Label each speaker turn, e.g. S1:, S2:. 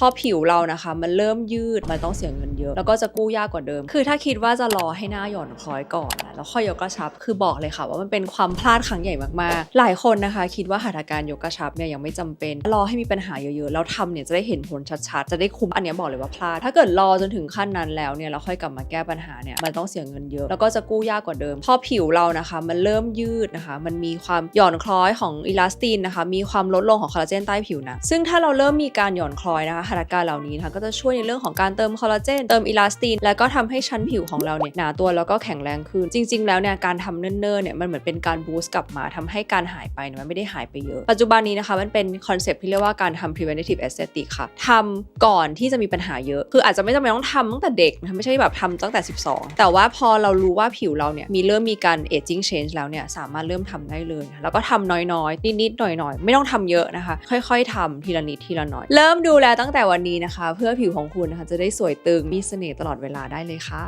S1: พอผิวเรานะคะ มันเริ่มยืดมันต้องเสียเงินเยอะ แล้วก็จะกู้ยากกว่าเดิม คือถ้าคิดว่าจะรอให้หน้าหย่อนคล้อยก่อน แล้วค่อยยกกระชับ คือบอกเลยค่ะ ว่ามันเป็นความพลาดครั้งใหญ่มากๆ หลายคนนะคะ คิดว่าหัตถการยกกระชับเนี่ยยังไม่จำเป็น รอให้มีปัญหาเยอะๆ แล้วทำเนี่ยจะได้เห็นผลชัดๆ จะได้คุ้ม อันนี้บอกเลยว่าพลาด ถ้าเกิดรอจนถึงขั้นนั้นแล้วเนี่ยแล้วค่อยกลับมาแก้ปัญหาเนี่ยมันต้องเสียเงินเยอะ แล้วก็จะกู้ยากกว่าเดิม พอผิวเรานะคะ มันเริ่มยืดนะคะ มันมีความหย่อนคล้อยของอิลาสตินนะคะ มีความลดลงของคอลลาเจนใต้ผิวนังซึ่งถ้าเราเริ่มมีการหย่อนคล้อยนะคะหัตถการเหล่านี้นะคะก็จะช่วยในเรื่องของการเติมคอลลาเจนเติมอิลาสตินแล้วก็ทำให้ชั้นผิวของเราเนี่ยหนาตัวแล้วก็แข็งแรงขึ้น จริง ๆ แล้วเนี่ยการทำเนิ่นๆเนี่ยมันเหมือนเป็นการบูสต์กลับมาทำให้การหายไปเนี่ยมันไม่ได้หายไปเยอะ ปัจจุบันนี้นะคะมันเป็นคอนเซปต์ที่เรียกว่าการทำ preventative aesthetic ค่ะทำก่อนที่จะมีปัญหาเยอะ คืออาจจะไม่จำเป็นต้องทำตั้งแต่เด็กไม่ใช่แบบทำตั้งแต่ 12 แต่ว่าพอเรารู้ว่าผิวเราเนี่ยมีเริ่มมีการ aging change แล้วเนี่ยสามารถเริ่มทำได้เลย แล้วก็ทำน้อยๆ นิดๆหน่อยๆ ไม่ต้องทำเยอะนะคะ ค่อย ๆทำทีละนิดทีละน่อย เริ่มดูแลตั้งแต่วันนี้นะคะ เพื่อผิวของคุณนะคะจะได้สวยตึงมีเสน่ห์ตลอดเวลาได้เลยค่ะ